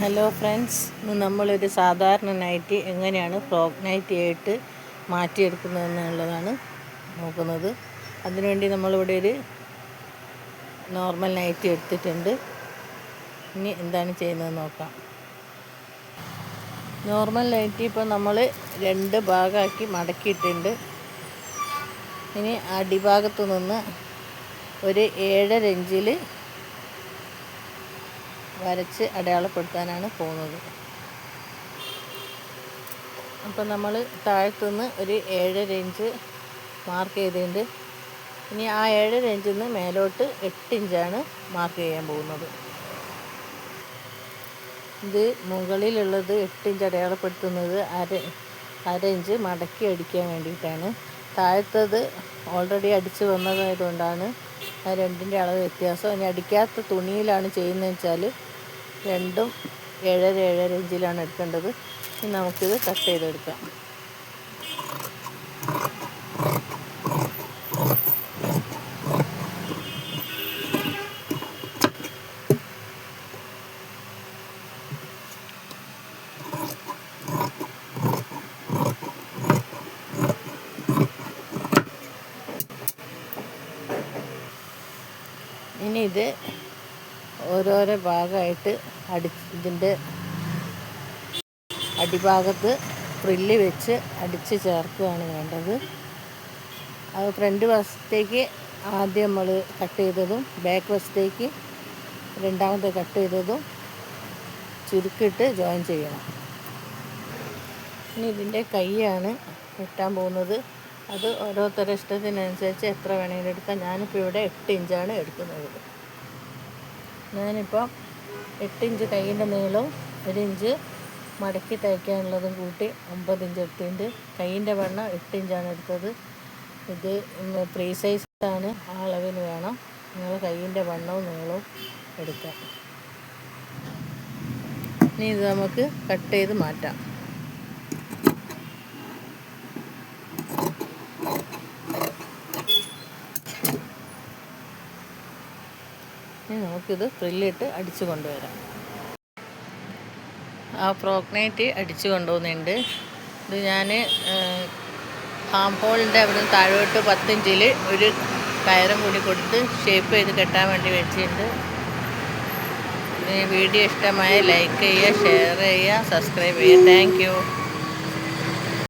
Hello friends ഇന്ന് നമ്മളൊരു സാധാരണ നൈറ്റി എങ്ങനെയാണ് ഫ്രോക്ക് നൈറ്റി ആയിട്ട് മാറ്റിയെടുക്കുന്നതെന്നുള്ളതാണ് നോക്കുന്നത്. അതിനുവേണ്ടി നമ്മളിവിടെ ഒരു നോർമൽ നൈറ്റി എടുത്തിട്ടുണ്ട്. ഇനി എന്താണ് ചെയ്യുന്നത് നോക്കാം. നോർമൽ നൈറ്റി ഇപ്പോൾ നമ്മൾ രണ്ട് ഭാഗമാക്കി മടക്കിയിട്ടുണ്ട്. ഇനി അടിഭാഗത്തു നിന്ന് ഒരു ഏഴര ഇഞ്ചിൽ വരച്ച് അടയാളപ്പെടുത്താനാണ് പോകുന്നത്. അപ്പം നമ്മൾ താഴത്തുനിന്ന് ഒരു ഏഴര ഇഞ്ച് മാർക്ക് ചെയ്തിട്ടുണ്ട് ഇനി ആ ഏഴര ഇഞ്ചിൽ നിന്ന് മേലോട്ട് എട്ട് ഇഞ്ചാണ് മാർക്ക് ചെയ്യാൻ പോകുന്നത്. ഇത് മുകളിലുള്ളത് എട്ട് ഇഞ്ച് അടയാളപ്പെടുത്തുന്നത് അര അര ഇഞ്ച് മടക്കി അടിക്കാൻ വേണ്ടിയിട്ടാണ്. താഴത്തത് ഓൾറെഡി അടിച്ച് വന്നതായതുകൊണ്ടാണ് ആ രണ്ടിന്റെ അളവ് വ്യത്യാസം. ഇനി അടിക്കാത്ത തുണിയിലാണ് ചെയ്യുന്നതെന്ന് വെച്ചാൽ രണ്ടും ഏഴര ഏഴര ഇഞ്ചിലാണ് എടുക്കേണ്ടത്. ഇനി നമുക്കിത് കട്ട് ചെയ്തെടുക്കാം. ഇനി ഇത് ഓരോരോ ഭാഗമായിട്ട് അടി ഇതിന്റെ അടിഭാഗത്ത് ഫ്രില്ല് വെച്ച് അടിച്ച് ചേർക്കുകയാണ് വേണ്ടത്. അത് ഫ്രണ്ട് വശത്തേക്ക് ആദ്യം നമ്മൾ കട്ട് ചെയ്തതും ബാക്ക് വശത്തേക്ക് രണ്ടാമത് കട്ട് ചെയ്തതും ചുരുക്കിയിട്ട് ജോയിൻ ചെയ്യണം. ഇനി ഇതിന്റെ കൈയാണ് വെട്ടാൻ പോകുന്നത്. അത് ഓരോരുത്തരുടെ ഇഷ്ടത്തിനനുസരിച്ച് എത്ര വേണമെങ്കിലും എടുക്കാം. ഞാനിപ്പോൾ ഇവിടെ എട്ട് ഇഞ്ചാണ് എടുക്കുന്നത്. ഞാനിപ്പോൾ എട്ട് ഇഞ്ച് കൈയിന്റെ നീളവും ഒരു ഇഞ്ച് മടക്കി തയ്ക്കാനുള്ളതും കൂട്ടി ഒമ്പത് ഇഞ്ച് എടുത്തിട്ടുണ്ട് കൈയിന്റെ വണ്ണം എട്ട് ഇഞ്ചാണ് എടുത്തത്. ഇത് പ്രീ സൈസാണ്. ആ അളവിന് വേണം. നിങ്ങൾ കൈയിന്റെ വണ്ണവും നീളവും എടുക്കാം. ഇനി ഇത് നമുക്ക് കട്ട് ചെയ്ത് മാറ്റാം. ഇനി നമുക്കിത് ത്രില്ലിട്ട് അടിച്ചു കൊണ്ടുവരാം. ആ ഫ്രോക്ക് നൈറ്റ് അടിച്ചു കൊണ്ടുപോകുന്നുണ്ട് ഇത് ഞാൻ ഹാം ഹോളിന്റെ അവിടെ നിന്ന് താഴോട്ട് പത്തിഞ്ചിൽ ഒരു കയറും കൂടി കൊടുത്ത് ഷേപ്പ് ചെയ്ത് കെട്ടാൻ വേണ്ടി വെച്ചിട്ടുണ്ട്. വീഡിയോ ഇഷ്ടമായ ലൈക്ക് ചെയ്യുക ഷെയർ ചെയ്യുക സബ്സ്ക്രൈബ് ചെയ്യുക. താങ്ക്